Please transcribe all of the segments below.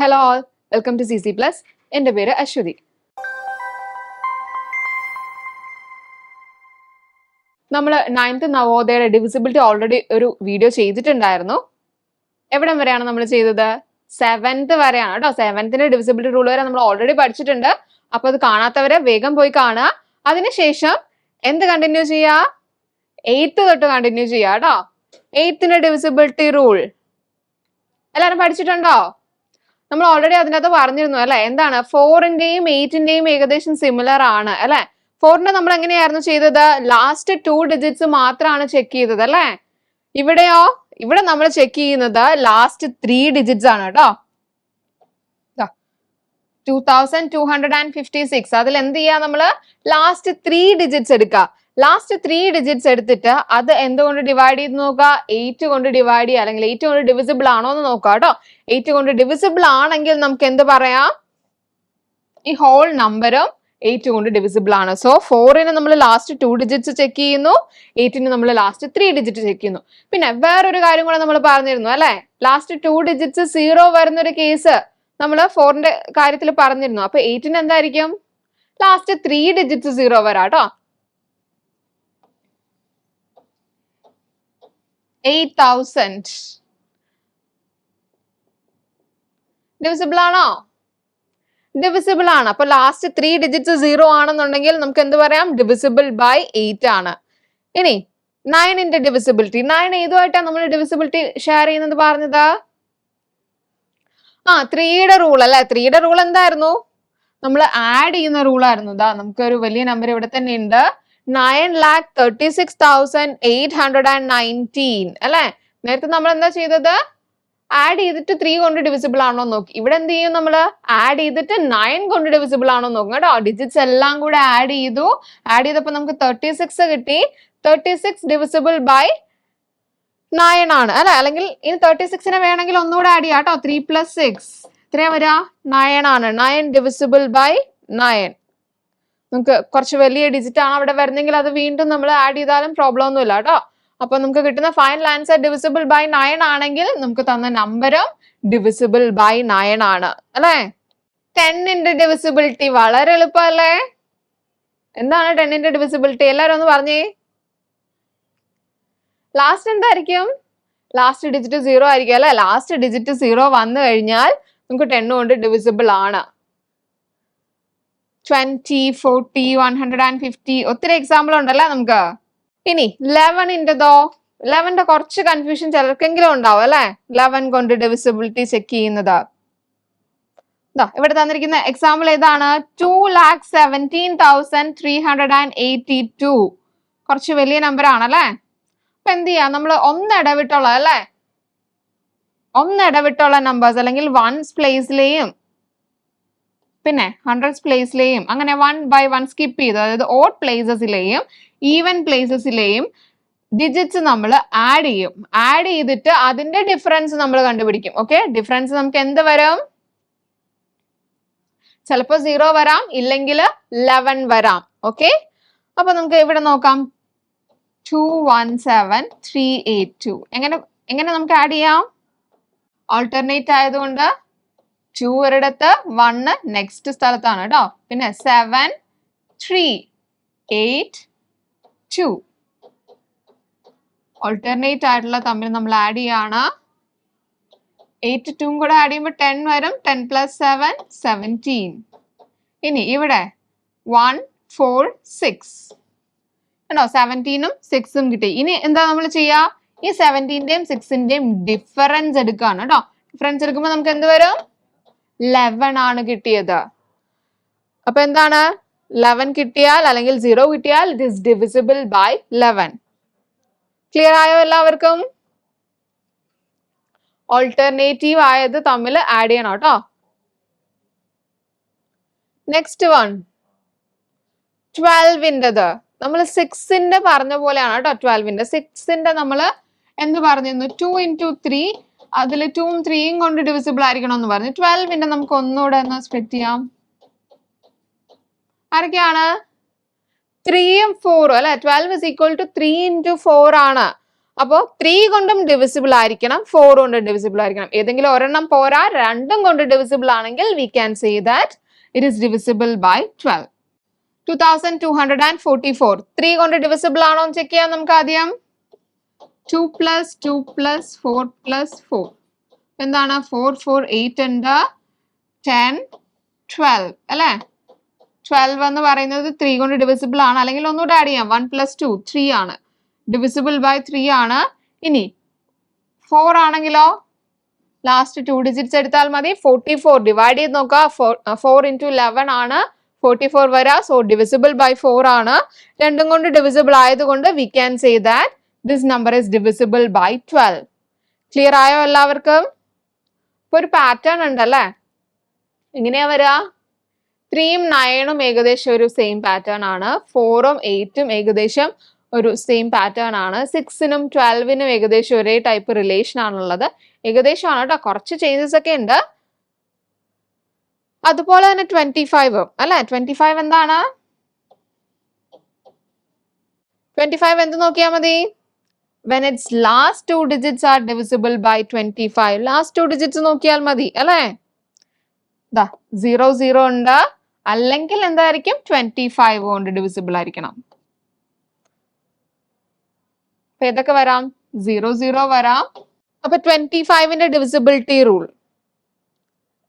Hello all welcome to C C plus എന്റെ പേര് അശ്വതി. നമ്മൾ നയൻത്ത് നവോദയയുടെ ഡിവിസിബിലിറ്റി ഓൾറെഡി ഒരു വീഡിയോ ചെയ്തിട്ടുണ്ടായിരുന്നു. എവിടം വരെയാണ് നമ്മൾ ചെയ്തത്? സെവൻത്ത് വരെയാണ് കേട്ടോ. സെവൻത്തിന്റെ ഡിവിസിബിലിറ്റി റൂൾ വരെ നമ്മൾ ഓൾറെഡി പഠിച്ചിട്ടുണ്ട്. അപ്പൊ അത് കാണാത്തവരെ വേഗം പോയി കാണുക. അതിനുശേഷം എന്ത് കണ്ടിന്യൂ ചെയ്യാ എയ്ത്ത് തൊട്ട് കണ്ടിന്യൂ ചെയ്യുക കേട്ടോ. എയ്ത്തിന്റെ ഡിവിസിബിലിറ്റി റൂൾ എല്ലാവരും പഠിച്ചിട്ടുണ്ടോ? നമ്മൾ ഓൾറെഡി അതിനകത്ത് പറഞ്ഞിരുന്നു അല്ലെ? എന്താണ്? ഫോറിന്റെയും എയ്റ്റിന്റെയും ഏകദേശം സിമിലർ ആണ് അല്ലെ? ഫോറിന്റെ നമ്മൾ എങ്ങനെയായിരുന്നു ചെയ്തത്? ലാസ്റ്റ് ടു ഡിജിറ്റ്സ് മാത്രമാണ് ചെക്ക് ചെയ്തത് അല്ലെ? ഇവിടെയോ? ഇവിടെ നമ്മൾ ചെക്ക് ചെയ്യുന്നത് ലാസ്റ്റ് ത്രീ ഡിജിറ്റ്സ് ആണ് കേട്ടോ. Two thousand two hundred and fifty six അതിൽ എന്ത് ചെയ്യാ നമ്മൾ? ലാസ്റ്റ് ത്രീ ഡിജിറ്റ്സ് എടുക്കുക ലാസ്റ്റ് ത്രീ ഡിജിറ്റ്സ് എടുത്തിട്ട് അത് എന്തുകൊണ്ട് ഡിവൈഡ് ചെയ്ത് നോക്കുക? എയ്റ്റ് കൊണ്ട് ഡിവൈഡ് ചെയ്യുക. അല്ലെങ്കിൽ എയ്റ്റ് കൊണ്ട് ഡിവിസിബിൾ ആണോ എന്ന് നോക്കുക കേട്ടോ. എയ്റ്റ് കൊണ്ട് ഡിവിസിബിൾ ആണെങ്കിൽ നമുക്ക് എന്ത് പറയാം? ഈ ഹോൾ നമ്പറും എയ്റ്റ് കൊണ്ട് ഡിവിസിബിൾ ആണ്. സോ ഫോറിന് നമ്മൾ ലാസ്റ്റ് ടു ഡിജിറ്റ്സ് ചെക്ക് ചെയ്യുന്നു. എയ്റ്റിന് നമ്മൾ ലാസ്റ്റ് ത്രീ ഡിജിറ്റ് ചെക്ക് ചെയ്യുന്നു. പിന്നെ വേറൊരു കാര്യം കൂടെ നമ്മൾ പറഞ്ഞിരുന്നു അല്ലെ? ലാസ്റ്റ് ടു ഡിജിറ്റ്സ് സീറോ വരുന്നൊരു കേസ് നമ്മൾ ഫോറിന്റെ കാര്യത്തിൽ പറഞ്ഞിരുന്നു. അപ്പൊ എയ്റ്റിന് എന്തായിരിക്കും? ലാസ്റ്റ് ത്രീ ഡിജിറ്റ്സ് സീറോ വരാട്ടോ എയ്റ്റ് തൗസൻഡ് ഡിവിസിബിൾ ആണോ? ഡിവിസിബിൾ ആണ്. അപ്പൊ ലാസ്റ്റ് ത്രീ ഡിജിറ്റ് സീറോ ആണെന്നുണ്ടെങ്കിൽ നമുക്ക് എന്ത് പറയാം? ഡിവിസിബിൾ ബൈ എയ്റ്റ് ആണ്. ഇനി നയനിന്റെ ഡിവിസിബിലിറ്റി നയൻ ഏതുമായിട്ടാണ് നമ്മൾ ഡിവിസിബിലിറ്റി ഷെയർ ചെയ്യുന്നത് പറഞ്ഞത്? ആ ത്രീയുടെ റൂൾ അല്ലെ? ത്രീയുടെ റൂൾ എന്തായിരുന്നു? നമ്മൾ ആഡ് ചെയ്യുന്ന റൂൾ ആയിരുന്നു. ഇതാ നമുക്ക് ഒരു വലിയ നമ്പർ ഇവിടെ തന്നെ ഉണ്ട്. Nine lakh thirty six thousand eight hundred and nineteen അല്ലെ? നേരത്തെ നമ്മൾ എന്താ ചെയ്തത്? ആഡ് ചെയ്തിട്ട് ത്രീ കൊണ്ട് ഡിവിസിബിൾ ആണോ നോക്കി. ഇവിടെ എന്ത് ചെയ്യും നമ്മൾ ആഡ് ചെയ്തിട്ട് നയൻ കൊണ്ട് ഡിവിസിബിൾ ആണോ നോക്കും കേട്ടോ. ഡിജിറ്റ്സ് എല്ലാം കൂടെ ആഡ് ചെയ്തു. ആഡ് ചെയ്തപ്പോൾ നമുക്ക് തേർട്ടി സിക്സ് കിട്ടി. Thirty six divisible by nine ആണ്. അല്ലെ? അല്ലെങ്കിൽ ഇനി തേർട്ടി സിക്സിനെ വേണമെങ്കിൽ ഒന്നുകൂടെ ആഡ് ചെയ്യാം കേട്ടോ. ത്രീ പ്ലസ് സിക്സ് ഇത്രയാ വരാ? നയൻ ആണ്. നയൻ ഡിവിസിബിൾ ബൈ നയൻ നമുക്ക് കുറച്ച് വലിയ ഡിജിറ്റ് ആണ് അവിടെ വരുന്നെങ്കിൽ അത് വീണ്ടും നമ്മൾ ആഡ് ചെയ്താലും പ്രോബ്ലം ഒന്നുമില്ല കേട്ടോ. അപ്പൊ നമുക്ക് കിട്ടുന്ന final answer divisible by nine ആണെങ്കിൽ നമുക്ക് തന്ന നമ്പറും ഡിവിസിബിൾ ബൈ നയൻ ആണ്. അല്ലേ? ടെന്നിന്റെ ഡിവിസിബിലിറ്റി വളരെ എളുപ്പമല്ലേ? എന്താണ് ടെന്നിന്റെ ഡിവിസിബിലിറ്റി എല്ലാവരും ഒന്ന് പറഞ്ഞേ. ലാസ്റ്റ് എന്തായിരിക്കും? ലാസ്റ്റ് ഡിജിറ്റ് സീറോ ആയിരിക്കും അല്ലെ? ലാസ്റ്റ് ഡിജിറ്റ് സീറോ വന്നു കഴിഞ്ഞാൽ നമുക്ക് ടെന്നുകൊണ്ട് കൊണ്ട് ഡിവിസിബിൾ ആണ്. Twenty forty one hundred and fifty ഒത്തിരി എക്സാമ്പിൾ ഉണ്ടല്ലേ നമുക്ക്? ഇനി ലെവനിന്റെതോ ലെവന്റെ കുറച്ച് കൺഫ്യൂഷൻ ചിലർക്കെങ്കിലും ഉണ്ടാവും അല്ലെ? ലെവൻ കൊണ്ട് ഡിവിസിബിലിറ്റി ചെക്ക് ചെയ്യുന്നത്. ഇവിടെ തന്നിരിക്കുന്ന എക്സാമ്പിൾ ഏതാണ്? Two lakh seventeen thousand three hundred and eighty two കുറച്ച് വലിയ നമ്പർ ആണല്ലേ അപ്പൊ എന്ത് ചെയ്യാം? നമ്മൾ ഒന്ന് ഇടവിട്ടുള്ള അല്ലേ? ഒന്ന് ഇടവിട്ടുള്ള നമ്പേഴ്സ് അല്ലെങ്കിൽ വൺസ് പ്ലേസിലെയും പിന്നെ ഹൺഡ്രഡ്സ് പ്ലേസിലെയും അങ്ങനെ വൺ ബൈ വൺ സ്കിപ്പ് ചെയ്ത്. അതായത് ഓഡ് പ്ലേസസിലെയും ഈവൻ പ്ലേസസിലെയും ഡിജിറ്റ്സ് നമ്മൾ ആഡ് ചെയ്യും. ആഡ് ചെയ്തിട്ട് അതിന്റെ ഡിഫറൻസ് നമ്മൾ കണ്ടുപിടിക്കും. ഓക്കെ ഡിഫറൻസ് നമുക്ക് എന്ത് വരും? ചിലപ്പോ സീറോ വരാം ഇല്ലെങ്കിൽ ലെവൻ വരാം. ഓക്കെ അപ്പൊ നമുക്ക് ഇവിടെ നോക്കാം? Two one seven three eight two എങ്ങനെ എങ്ങനെ നമുക്ക് ആഡ് ചെയ്യാം? ഓൾട്ടർനേറ്റ് ആയതുകൊണ്ട് ടു ഒരിടത്ത് വണ്ണ് നെക്സ്റ്റ് സ്ഥലത്താണ് കേട്ടോ പിന്നെ seven three eight two alternate ആയിട്ടുള്ള തമ്മിൽ നമ്മൾ ആഡ് ചെയ്യാണ്. എയ്റ്റ് ടൂം കൂടെ ആഡ് ചെയ്യുമ്പോൾ ടെൻ വരും. ടെൻ പ്ലസ് സെവൻ സെവന്റീൻ ഇനി ഇവിടെ വൺ ഫോർ സിക്സ് കണ്ടോ? സെവന്റീനും സിക്സും കിട്ടി. ഇനി എന്താ നമ്മൾ ചെയ്യുക ഈ സെവന്റീന്റെയും സിക്സിന്റെയും ഡിഫറൻസ് എടുക്കുകയാണ് കേട്ടോ ഡിഫറൻസ് എടുക്കുമ്പോൾ നമുക്ക് എന്ത് വരും? ലെവൻ ആണ് കിട്ടിയത്. അപ്പൊ എന്താണ്? ലെവൻ കിട്ടിയാൽ അല്ലെങ്കിൽ സീറോ കിട്ടിയാൽ it is divisible by eleven clear ആയോ എല്ലാവർക്കും? ഓൾട്ടർനേറ്റീവ് ആയത് തമ്മിൽ ആഡ് ചെയ്യണം കേട്ടോ. നെക്സ്റ്റ് വൺ ട്വൽവിന്റെത് നമ്മൾ സിക്സിന്റെ പറഞ്ഞ പോലെയാണ് കേട്ടോ ട്വൽവിന്റെ സിക്സിന്റെ നമ്മൾ എന്ത് പറഞ്ഞിരുന്നു? ടു ഇന്റു ത്രീ അതിൽ ടൂം ത്രീയും കൊണ്ട് ഡിവിസിബിൾ ആയിരിക്കണം എന്ന് പറഞ്ഞു ട്വൽവിന്റെ നമുക്ക് ഒന്നുകൂടെ ഒന്ന് സ്പ്ലിറ്റ് ചെയ്യാം. ആരൊക്കെയാണ്? ത്രീയും ഫോറും അല്ലെ? Twelve is equal to three into four ആണ്. അപ്പോൾ ത്രീ കൊണ്ടും ഡിവിസിബിൾ ആയിരിക്കണം ഫോർ കൊണ്ടും ഡിവിസിബിൾ ആയിരിക്കണം. ഏതെങ്കിലും ഒരെണ്ണം പോരാ രണ്ടും കൊണ്ട് ഡിവിസിബിൾ ആണെങ്കിൽ we can say that it is divisible by twelve two thousand two hundred and forty four three കൊണ്ട് ഡിവിസിബിൾ ആണോ എന്ന് ചെക്ക് ചെയ്യാം നമുക്ക് ആദ്യം. Two plus two plus four plus four എന്താണ്? ഫോർ ഫോർ എയ്റ്റ് ഉണ്ട് ടെൻ ട്വൽവ് അല്ലേ? Twelve എന്ന് പറയുന്നത് ത്രീ കൊണ്ട് ഡിവിസിബിൾ ആണ്. അല്ലെങ്കിൽ ഒന്നുകൂടെ ആഡ് ചെയ്യാം. വൺ പ്ലസ് ടു ത്രീ ആണ്. ഡിവിസിബിൾ ബൈ ത്രീ ആണ്. ഇനി ഫോർ ആണെങ്കിലോ? ലാസ്റ്റ് ടു ഡിജിറ്റ്സ് എടുത്താൽ മതി. ഫോർട്ടി ഫോർ ഡിവൈഡ് ചെയ്ത് നോക്കുക. ഫോർ ഇന്റു ലെവൻ ആണ്. ഫോർട്ടി ഫോർ വരാ. സോ ഡിവിസിബിൾ ബൈ ഫോർ ആണ്. രണ്ടും കൊണ്ട് ഡിവിസിബിൾ ആയതുകൊണ്ട് we can say that this number is divisible by twelve clear ആയോ എല്ലാവർക്കും? ഇപ്പൊ ഒരു പാറ്റേൺ ഉണ്ടല്ലേ? എങ്ങനെയാ വരിക? ത്രീയും നയനും ഏകദേശം ഒരു സെയിം പാറ്റേൺ ആണ്. ഫോറും എയ്റ്റും ഏകദേശം ഒരു സെയിം പാറ്റേൺ ആണ്. സിക്സിനും ട്വൽവിനും ഏകദേശം ഒരേ ടൈപ്പ് റിലേഷൻ ആണുള്ളത്. ഏകദേശമാണ് കേട്ടോ കുറച്ച് ചേഞ്ചസ് ഒക്കെ ഉണ്ട്. അതുപോലെ തന്നെ ട്വന്റി ഫൈവ് അല്ലെ? ട്വന്റി ഫൈവ് എന്താണ്? ട്വന്റി ഫൈവ് എന്ത് നോക്കിയാൽ മതി? When it's last two digits are divisible by twenty five last two digits നോക്കിയാൽ മതി അല്ലേ? ദാ സീറോ സീറോ ഉണ്ട്. അല്ലെങ്കിൽ എന്തായിരിക്കും? ട്വന്റി ഫൈവ് കൊണ്ട് ഡിവിസിബിൾ ആയിരിക്കണം. അപ്പൊ ഏതൊക്കെ വരാം? സീറോ സീറോ വരാം. അപ്പൊ ട്വന്റി ഫൈവിന്റെ ഡിവിസിബിലിറ്റി റൂൾ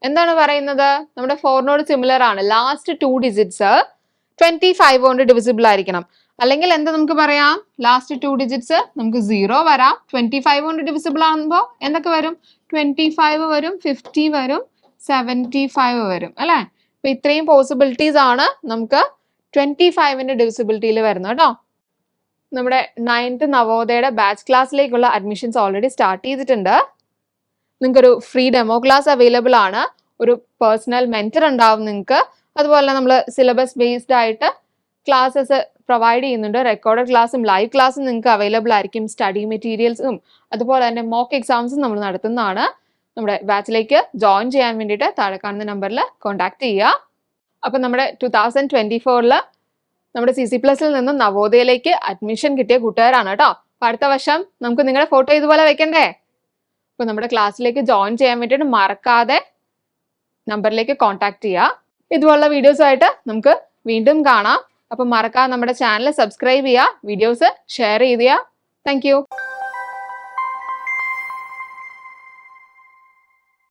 എന്താണ് പറയുന്നത്? നമ്മുടെ ഫോറിനോട് സിമിലർ ആണ്. Last two digits twenty five കൊണ്ട് ഡിവിസിബിൾ ആയിരിക്കണം. അല്ലെങ്കിൽ എന്താ നമുക്ക് പറയാം? ലാസ്റ്റ് ടു ഡിജിറ്റ്സ് നമുക്ക് സീറോ വരാം. ട്വന്റി ഫൈവ് കൊണ്ട് ഡിവിസിബിൾ ആകുമ്പോൾ എന്തൊക്കെ വരും? ട്വന്റി ഫൈവ് വരും ഫിഫ്റ്റി വരും സെവന്റി ഫൈവ് വരും അല്ലേ? അപ്പൊ ഇത്രയും പോസിബിലിറ്റീസ് ആണ് നമുക്ക് ട്വന്റി ഫൈവിന്റെ ഡിവിസിബിലിറ്റിയിൽ വരുന്നത് കേട്ടോ. നമ്മുടെ നയൻത്ത് നവോദയയുടെ ബാച്ച് ക്ലാസ്സിലേക്കുള്ള അഡ്മിഷൻസ് ഓൾറെഡി സ്റ്റാർട്ട് ചെയ്തിട്ടുണ്ട്. നിങ്ങൾക്കൊരു ഫ്രീ ഡെമോ ക്ലാസ് അവൈലബിൾ ആണ്. ഒരു പേഴ്സണൽ മെന്റർ ഉണ്ടാവും നിങ്ങൾക്ക്. അതുപോലെ നമ്മൾ സിലബസ് ബേസ്ഡ് ആയിട്ട് ക്ലാസ്സസ് പ്രൊവൈഡ് ചെയ്യുന്നുണ്ട്. റെക്കോർഡ് ക്ലാസ്സും ലൈവ് ക്ലാസ്സും നിങ്ങൾക്ക് അവൈലബിൾ ആയിരിക്കും. സ്റ്റഡി മെറ്റീരിയൽസും അതുപോലെ തന്നെ മോക്ക് എക്സാംസും നമ്മൾ നടത്തുന്നതാണ്. നമ്മുടെ ബാച്ചിലേക്ക് ജോയിൻ ചെയ്യാൻ വേണ്ടിയിട്ട് താഴെ കാണുന്ന നമ്പറിൽ കോൺടാക്ട് ചെയ്യുക. അപ്പം നമ്മുടെ ടു തൗസൻഡ് ട്വന്റി ഫോറിൽ നമ്മുടെ സി സി പ്ലസിൽ നിന്നും നവോദയയിലേക്ക് അഡ്മിഷൻ കിട്ടിയ കൂട്ടുകാരാണ് കേട്ടോ. അപ്പം അടുത്ത വർഷം നമുക്ക് നിങ്ങളുടെ ഫോട്ടോ ഇതുപോലെ വെക്കണ്ടേ? അപ്പോൾ നമ്മുടെ ക്ലാസ്സിലേക്ക് ജോയിൻ ചെയ്യാൻ വേണ്ടിയിട്ട് മറക്കാതെ നമ്പറിലേക്ക് കോൺടാക്ട് ചെയ്യുക. ഇതുപോലുള്ള വീഡിയോസുമായിട്ട് നമുക്ക് വീണ്ടും കാണാം. അപ്പം മറക്കാതെ നമ്മുടെ ചാനൽ സബ്സ്ക്രൈബ് ചെയ്യുക വീഡിയോസ് ഷെയർ ചെയ്യുക താങ്ക്